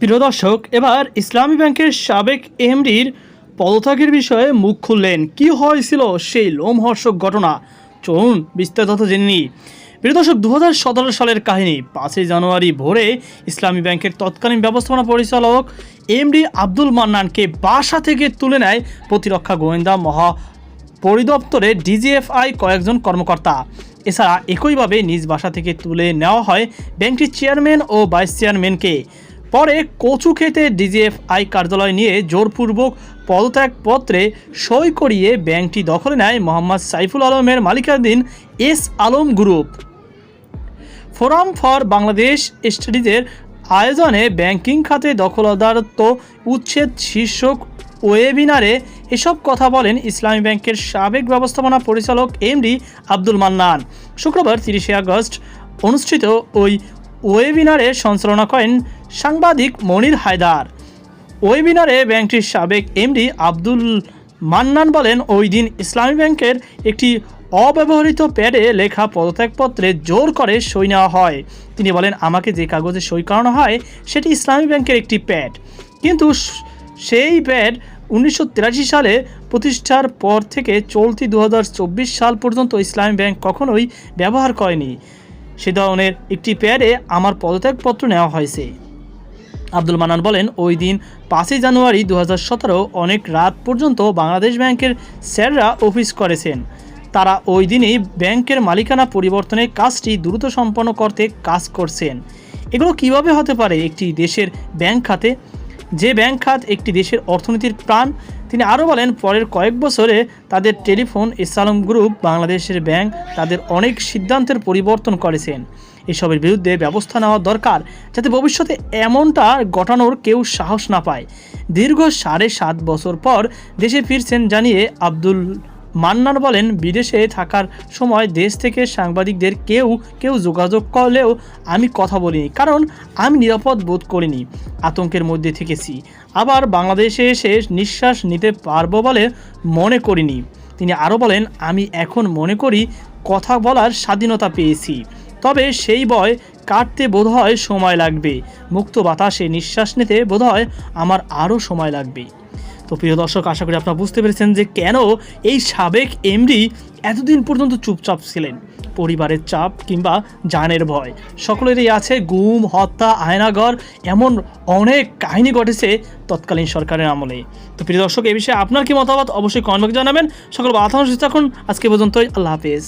প্রিয় দর্শক, এবার ইসলামী ব্যাংকের সাবেক এমডির পদত্যাগের বিষয়ে মুখ খুললেন। কি হয়েছিল সেই লোমহর্ষক ঘটনা? চলুন বিস্তারিত জেনে নিই। প্রিয় দর্শক দু সালের কাহিনী, পাঁচই জানুয়ারি ভোরে ইসলামী ব্যাংকের তৎকালীন ব্যবস্থাপনা পরিচালক এমডি আব্দুল মান্নানকে বাসা থেকে তুলে নেয় প্রতিরক্ষা গোয়েন্দা মহা পরিদপ্তরে ডিজিএফআই কয়েকজন কর্মকর্তা। এছাড়া একইভাবে নিজ বাসা থেকে তুলে নেওয়া হয় ব্যাংকটির চেয়ারম্যান ও ভাইস চেয়ারম্যানকে। পরে কচু খেতে ডিজিএফআই কার্যালয় নিয়ে জোরপূর্বক পদত্যাগপত্রে সই করিয়ে ব্যাংকটি দখলে নেয় মোহাম্মদ সাইফুল আলমের মালিকাধীন S Alam group. Forum for Bangladesh স্টাডিজের আয়োজনে ব্যাংকিং খাতে দখলদারত্ব উচ্ছেদ শীর্ষক ওয়েবিনারে এসব কথা বলেন ইসলামী ব্যাংকের সাবেক ব্যবস্থাপনা পরিচালক এমডি আব্দুল মান্নান। শুক্রবার তিরিশে আগস্ট অনুষ্ঠিত ওই ওয়েবিনারে সঞ্চালনা করেন সাংবাদিক মনির হায়দার। ওয়েবিনারে ব্যাংকটির সাবেক এমডি আব্দুল মান্নান বলেন, ওই দিন ইসলামী ব্যাংকের একটি অব্যবহৃত প্যাডে লেখা পদত্যাগপত্রে জোর করে সই নেওয়া হয়। তিনি বলেন, আমাকে যে কাগজে সই করানো হয়, সেটি ইসলামী ব্যাংকের একটি প্যাড। কিন্তু সেই প্যাড উনিশশো তিরাশি সালে প্রতিষ্ঠার পর থেকে চলতি দু হাজার চব্বিশ সাল পর্যন্ত ইসলামী ব্যাংক কখনোই ব্যবহার করেনি। সে ধরনের একটি প্যাডে আমার পদত্যাগপত্র নেওয়া হয়েছে। আব্দুল মানান বলেন, ওই দিন পাঁচই জানুয়ারি দু হাজার সতেরো অনেক রাত পর্যন্ত বাংলাদেশ ব্যাংকের স্যাররা অফিস করেছেন। তারা ওই দিনই ব্যাংকের মালিকানা পরিবর্তনের কাজটি দ্রুত সম্পন্ন করতে কাজ করছেন। এগুলো কীভাবে হতে পারে? একটি দেশের ব্যাংক খাতে যে ব্যাংক খাত একটি দেশের অর্থনীতির প্রাণ, তিনি আরও বলেন, পরের কয়েক বছরে তাদের টেলিফোন ইসলাম গ্রুপ বাংলাদেশের ব্যাংক তাদের অনেক সিদ্ধান্তের পরিবর্তন করেছেন। এসবের বিরুদ্ধে ব্যবস্থা নেওয়া দরকার যাতে ভবিষ্যতে এমনটা ঘটানোর কেউ সাহস না পায়। দীর্ঘ সাড়ে সাত বছর পর দেশে ফিরছেন জানিয়ে আব্দুল মান্নান বলেন, বিদেশে থাকার সময় দেশ থেকে সাংবাদিকদের কেউ কেউ যোগাযোগ করলেও আমি কথা বলিনি, কারণ আমি নিরাপদ বোধ করিনি, আতঙ্কের মধ্যে থেকেছি। আবার বাংলাদেশে এসে নিঃশ্বাস নিতে পারব বলে মনে করিনি। তিনি আরও বলেন, আমি এখন মনে করি কথা বলার স্বাধীনতা পেয়েছি, তবে সেই বয় কাটতে বোধহয় সময় লাগবে। মুক্ত বাতাসে নিঃশ্বাস নিতে বোধহয় আমার আরও সময় লাগবে। তো প্রিয় দর্শক, আশা করি আপনারা বুঝতে পেরেছেন যে কেন এই সাবেক এমডি এতদিন পর্যন্ত চুপচাপ ছিলেন। পরিবারের চাপ কিংবা জানের ভয়। সকলেরই আছে গুম, হত্যা, আয়নাগর, এমন অনেক কাহিনী ঘটেছে তৎকালীন সরকারের আমলে। তো প্রিয় দর্শক এই বিষয়ে আপনার কি মতামত? অবশ্যই কমেন্ট জানাবেন। সকল বাধা থাকুন। আজকে পর্যন্তই, আল্লাহ হাফেজ।